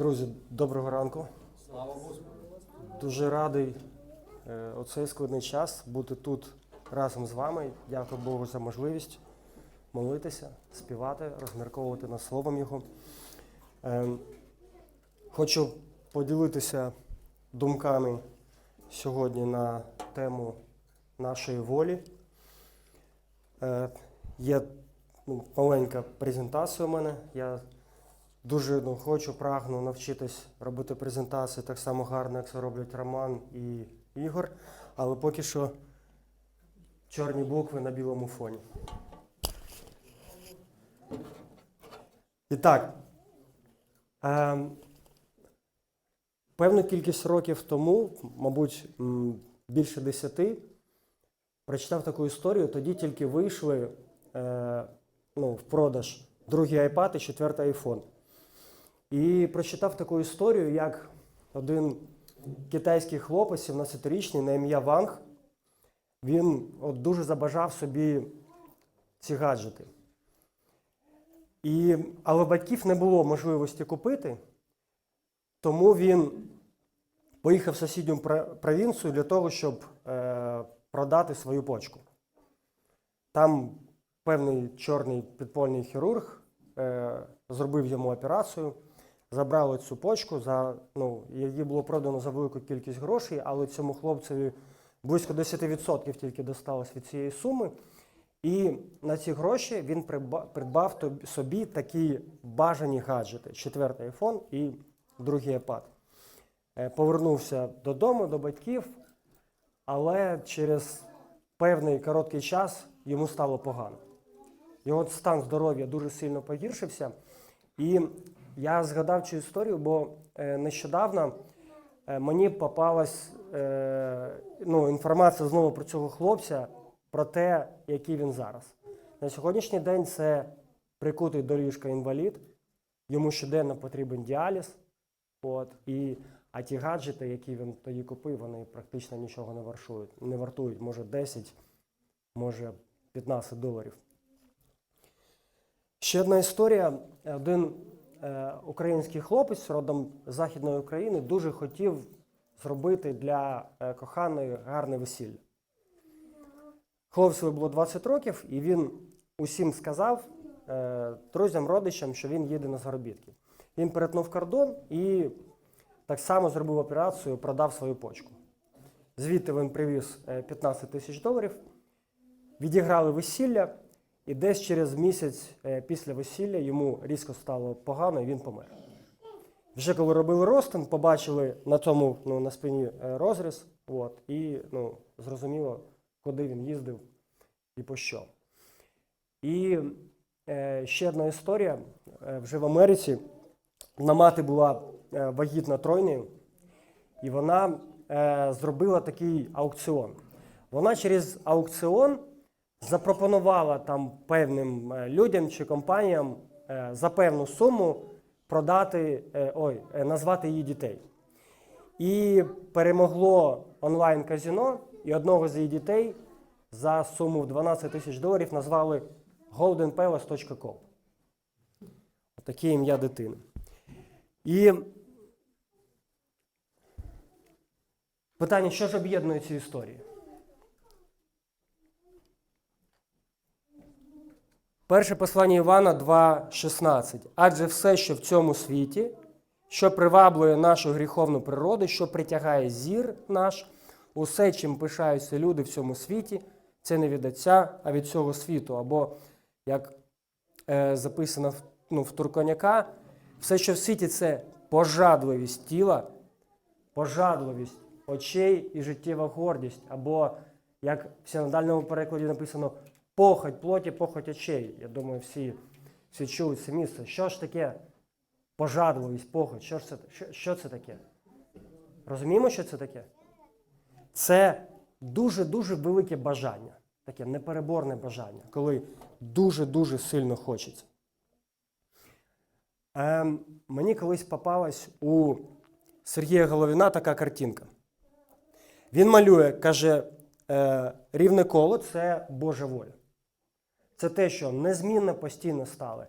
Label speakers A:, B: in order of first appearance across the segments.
A: Друзі, доброго ранку.
B: Слава Господу!
A: Дуже радий е, у цей складний час бути тут разом з вами. Дякую Богу за можливість молитися, співати, розмірковувати над словом Його. Е, Хочу поділитися думками сьогодні на тему нашої волі. Е, Є ну, маленька презентація у мене. Я Дуже ну, хочу, прагну навчитись робити презентації так само гарно, як це роблять Роман і Ігор. Але поки що чорні букви на білому фоні. І так. Е, певну кількість років тому, мабуть, більше десяти, прочитав таку історію. Тоді тільки вийшли е, ну, в продаж другий iPad і четвертий iPhone. І прочитав таку історію, як один китайський хлопець, 17-річний, на ім'я Ванг, він от дуже забажав собі ці гаджети. І, але батьків не було можливості купити, тому він поїхав в сусідню провінцію для того, щоб е, продати свою почку. Там певний чорний підпольний хірург е, зробив йому операцію забрали цю почку, за, ну, її було продано за велику кількість грошей, але цьому хлопцеві близько 10% тільки досталось від цієї суми. І на ці гроші він придбав собі такі бажані гаджети: четвертий iPhone і другий iPad. Е, Повернувся додому, до батьків, але через певний короткий час йому стало погано. Його стан здоров'я дуже сильно погіршився. І я згадав цю історію, бо е, нещодавно е, мені попалась е, ну, інформація знову про цього хлопця, про те, який він зараз. На сьогоднішній день це прикутий до ліжка інвалід, йому щоденно потрібен діаліз. От, і, а ті гаджети, які він тоді купив, вони практично нічого не вартують. Не вартують, може 10, може 15 доларів. Ще одна історія. Один український хлопець родом з Західної України дуже хотів зробити для е, коханої гарне весілля. Хлопцеві було 20 років, і він усім сказав е, друзям, родичам, що він їде на заробітки. Він перетнув кордон і так само зробив операцію, продав свою почку. Звідти він привіз е, 15 тисяч доларів, відіграли весілля. І десь через місяць е, після весілля йому різко стало погано і він помер. Вже коли робили розтин, побачили на тому ну, на спині е, розріз, от, і ну, зрозуміло, куди він їздив і по що. І е, ще одна історія. Е, вже в Америці одна мати була вагітна тройнею, і вона е, зробила такий аукціон. Вона через аукціон запропонувала там певним е, людям чи компаніям е, за певну суму продати, е, ой, назвати її дітей. І перемогло онлайн-казіно, і одного з її дітей за суму в 12 тисяч доларів назвали goldenpalace.com. Таке ім'я дитини. І питання, що ж об'єднує ці історії? Перше послання Івана 2,16. Адже все, що в цьому світі, що приваблює нашу гріховну природу, що притягає зір наш, усе, чим пишаються люди в цьому світі, це не від Отця, а від цього світу. Або, як е, записано в, ну, в Турконяка, все, що в світі, це пожадливість тіла, пожадливість очей і життєва гордість. Або, як в синодальному перекладі написано, похоть плоті, похоть очей. Я думаю, всі, всі чули це місце. Що ж таке пожадливість, похоть? Що, ж це, що, що це таке? Розуміємо, що це таке? Це дуже-дуже велике бажання, таке непереборне бажання, коли дуже-дуже сильно хочеться. Ем, мені колись попалась у Сергія Головіна така картинка. Він малює, каже, е, рівне коло це Божа воля. Це те, що незмінно постійно стали.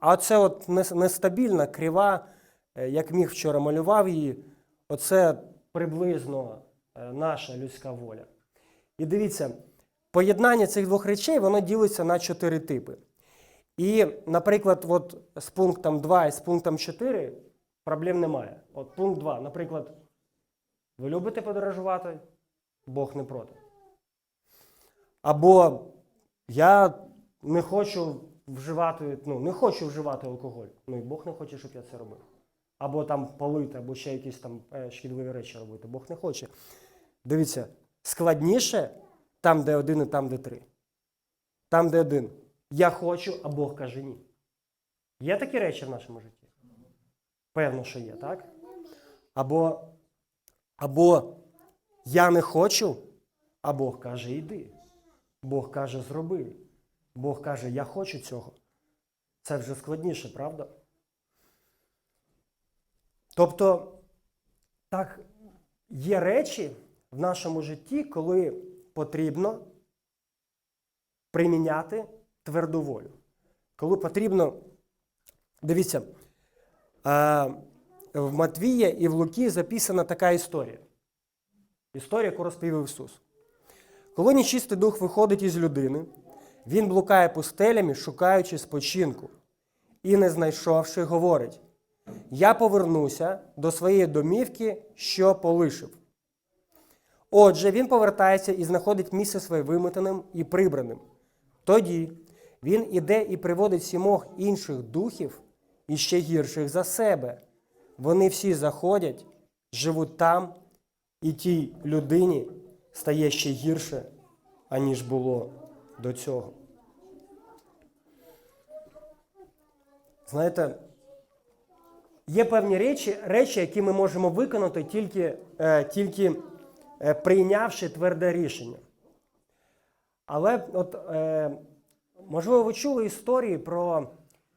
A: А це от нестабільна, крива е, як міг вчора малював її. Оце приблизно е, наша людська воля. І дивіться, поєднання цих двох речей воно ділиться на чотири типи. І, наприклад, от з пунктом 2 і з пунктом 4 проблем немає. От пункт 2, наприклад, ви любите подорожувати? Бог не проти. Або я не хочу вживати, ну, не хочу вживати алкоголь. Ну і Бог не хоче, щоб я це робив. Або там палити, або ще якісь там е, шкідливі речі робити. Бог не хоче. Дивіться, складніше там, де один, і там, де три. Там, де один. Я хочу, а Бог каже ні. Є такі речі в нашому житті? Певно, що є, так? Або, або я не хочу, а Бог каже, йди. Бог каже, зроби. Бог каже, я хочу цього. Це вже складніше, правда? Тобто, так, є речі в нашому житті, коли потрібно приміняти тверду волю. Коли потрібно, дивіться, е, в Матвія і в Луки записана така історія. Історія, яку розповів Ісус. Коли нечистий дух виходить із людини, він блукає пустелями, шукаючи спочинку, і, не знайшовши, говорить: Я повернуся до своєї домівки, що полишив. Отже, він повертається і знаходить місце своє виметеним і прибраним. Тоді він іде і приводить сімох інших духів і ще гірших за себе. Вони всі заходять, живуть там, і тій людині стає ще гірше, аніж було до цього. Знаєте, є певні речі, речі, які ми можемо виконати тільки, е, тільки е, прийнявши тверде рішення. Але, от, е, можливо, ви чули історії про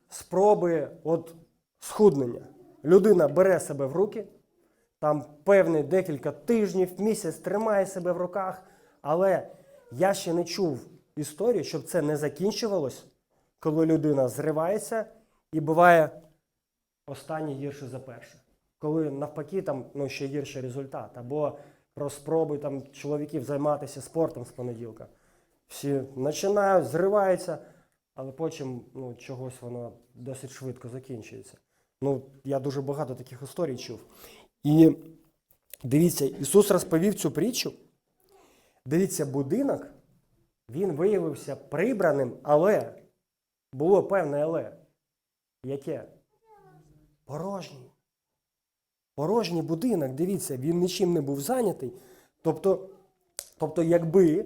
A: спроби от, схуднення. Людина бере себе в руки, там певний декілька тижнів, місяць тримає себе в руках, але я ще не чув історії, щоб це не закінчувалось, коли людина зривається і буває останнє гірше за перше. Коли навпаки там ну, ще гірший результат. Або про спроби там, чоловіків займатися спортом з понеділка. Всі починають, зриваються, але потім ну, чогось воно досить швидко закінчується. Ну, я дуже багато таких історій чув. І дивіться, Ісус розповів цю притчу. Дивіться, будинок, він виявився прибраним, але було певне але. Яке? Порожній. Порожній будинок, дивіться, він нічим не був зайнятий. Тобто, тобто, якби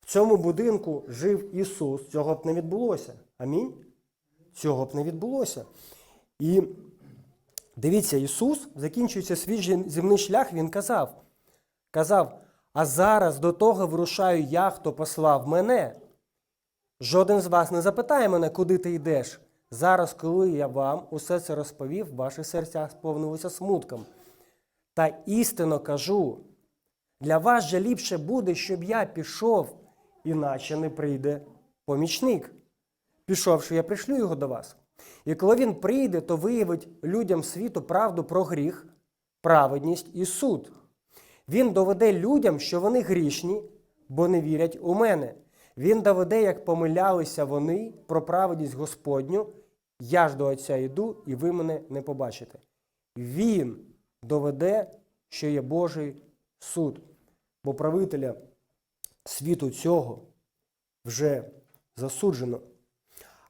A: в цьому будинку жив Ісус, цього б не відбулося. Амінь? Цього б не відбулося. І дивіться, Ісус, закінчується свій земний шлях, Він казав, казав, а зараз до того вирушаю я, хто послав мене. Жоден з вас не запитає мене, куди ти йдеш. Зараз, коли я вам усе це розповів, ваші серця сповнилися смутком. Та істинно кажу, для вас же ліпше буде, щоб я пішов, іначе не прийде помічник. Пішовши, я пришлю його до вас. І коли він прийде, то виявить людям світу правду про гріх, праведність і суд. Він доведе людям, що вони грішні, бо не вірять у мене. Він доведе, як помилялися вони про праведність Господню. Я ж до Отця йду, і ви мене не побачите. Він доведе, що є Божий суд, бо правителя світу цього вже засуджено.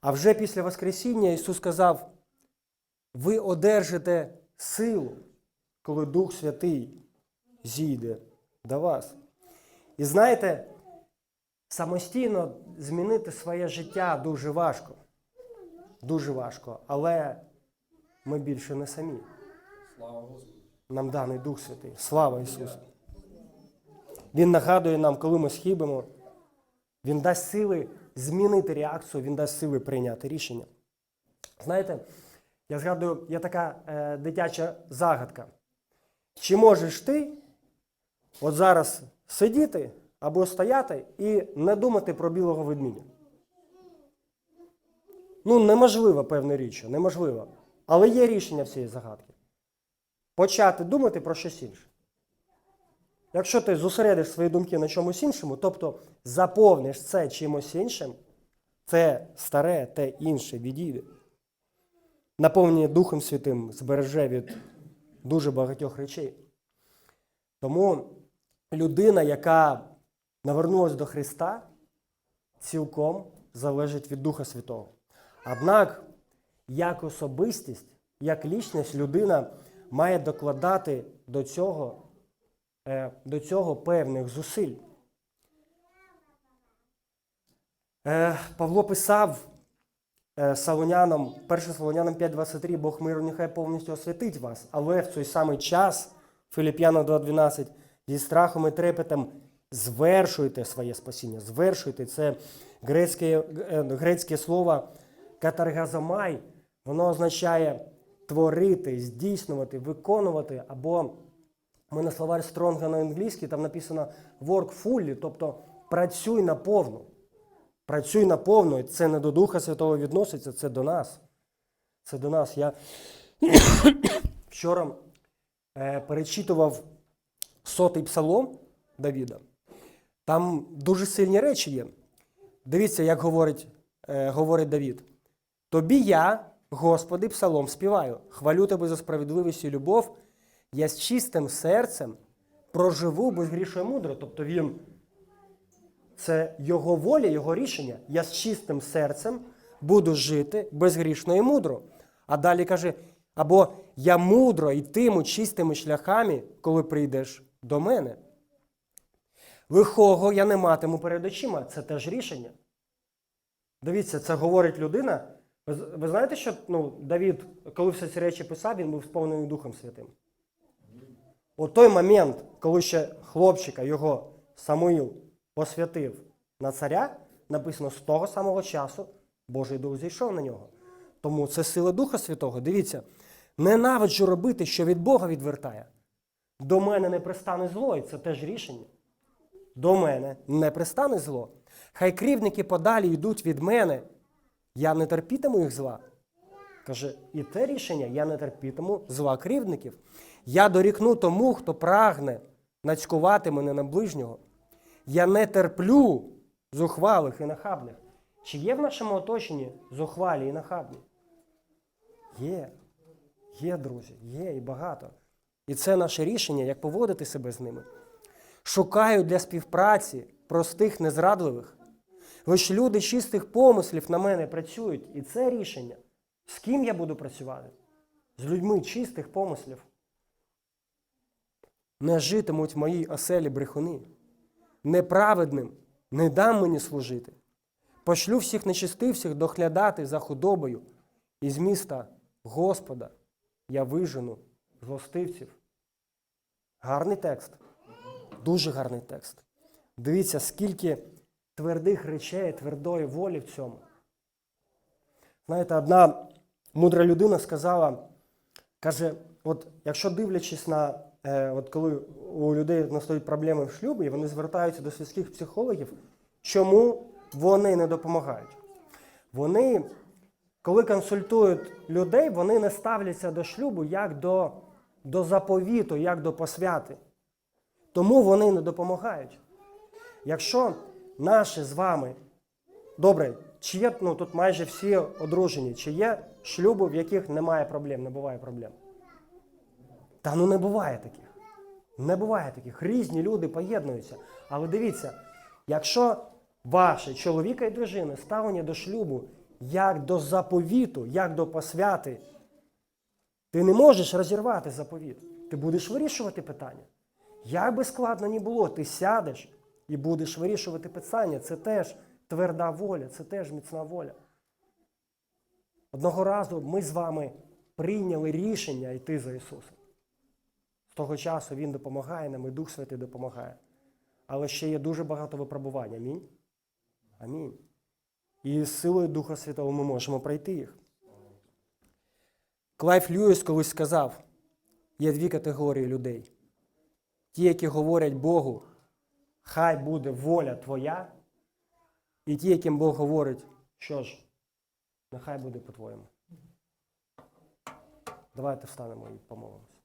A: А вже після Воскресіння Ісус сказав: ви одержите силу, коли Дух Святий зійде до вас. І знаєте, самостійно змінити своє життя дуже важко. Дуже важко. Але ми більше не самі.
B: Слава Господу.
A: Нам даний Дух Святий. Слава Ісусу! Він нагадує нам, коли ми схибимо, Він дасть сили змінити реакцію, Він дасть сили прийняти рішення. Знаєте, я згадую, є така е, дитяча загадка. Чи можеш ти от зараз сидіти або стояти і не думати про білого ведмідя? Ну, неможливо, певна річ, неможливо. Але є рішення цієї загадки. Почати думати про щось інше. Якщо ти зосередиш свої думки на чомусь іншому, тобто заповниш це чимось іншим, це старе, те інше відійде. Наповнення Духом Святим збереже від дуже багатьох речей. Тому людина, яка навернулась до Христа, цілком залежить від Духа Святого. Однак, як особистість, як лічність, людина має докладати до цього, е, до цього певних зусиль. Е, Павло писав е, Солонянам, 1 Солонянам 5.23, Бог миру нехай повністю освятить вас, але в той самий час, Филип'янам 2.12, зі страхом і трепетом звершуйте своє спасіння. Звершуйте це грецьке, е, грецьке слово катаргазомай, воно означає творити, здійснювати, виконувати, або ми на словарь Стронга на англійській, там написано work fully, тобто працюй наповну. Працюй наповну, це не до Духа Святого відноситься, це до нас. Це до нас. Я вчора е, перечитував сотий псалом Давіда. Там дуже сильні речі є. Дивіться, як говорить, е, говорить Давід. Тобі я, Господи, псалом співаю, хвалю тебе за справедливість і любов. Я з чистим серцем проживу і мудро. Тобто він це його воля, його рішення. Я з чистим серцем буду жити безгрішно і мудро. А далі каже: або я мудро йтиму чистими шляхами, коли прийдеш до мене. Лихого я не матиму перед очима. Це теж рішення. Дивіться, це говорить людина. Ви, знаєте, що ну, Давід, коли всі ці речі писав, він був сповнений Духом Святим. У той момент, коли ще хлопчика його Самуїл посвятив на царя, написано, з того самого часу Божий Дух зійшов на нього. Тому це сила Духа Святого. Дивіться, ненавиджу робити, що від Бога відвертає. До мене не пристане зло, і це теж рішення. До мене не пристане зло. Хай крівники подалі йдуть від мене, я не терпітиму їх зла. Каже, і те рішення я не терпітиму зла кривдників. Я дорікну тому, хто прагне нацькувати мене на ближнього. Я не терплю зухвалих і нахабних. Чи є в нашому оточенні зухвалі і нахабні? Є. Є, друзі, є і багато. І це наше рішення, як поводити себе з ними. Шукаю для співпраці простих незрадливих. Лише люди чистих помислів на мене працюють, і це рішення. З ким я буду працювати? З людьми чистих помислів. Не житимуть в моїй оселі брехуни. Неправедним не дам мені служити. Пошлю всіх нечистивців доглядати за худобою, і з міста Господа я вижену злостивців. Гарний текст. Дуже гарний текст. Дивіться, скільки твердих речей, твердої волі в цьому. Знаєте, одна мудра людина сказала, каже, от якщо дивлячись на, е, от коли у людей настають проблеми в шлюбі, і вони звертаються до сільських психологів, чому вони не допомагають? Вони, коли консультують людей, вони не ставляться до шлюбу як до, до заповіту, як до посвяти. Тому вони не допомагають. Якщо наші з вами, добре, чи є ну, тут майже всі одружені, чи є шлюби, в яких немає проблем, не буває проблем? Та ну не буває таких. Не буває таких. Різні люди поєднуються. Але дивіться, якщо ваші чоловіка і дружини ставлені до шлюбу як до заповіту, як до посвяти, ти не можеш розірвати заповіт. Ти будеш вирішувати питання. Як би складно ні було, ти сядеш і будеш вирішувати питання. Це теж тверда воля, це теж міцна воля. Одного разу ми з вами прийняли рішення йти за Ісусом. З того часу Він допомагає нам, і Дух Святий допомагає. Але ще є дуже багато випробувань. Амінь. Амінь. І з силою Духа Святого ми можемо пройти їх. Клайф Льюіс колись сказав: є дві категорії людей. Ті, які говорять Богу, хай буде воля твоя, і ті, яким Бог говорить, що ж, нехай буде по-твоєму. Давайте встанемо і помолимося.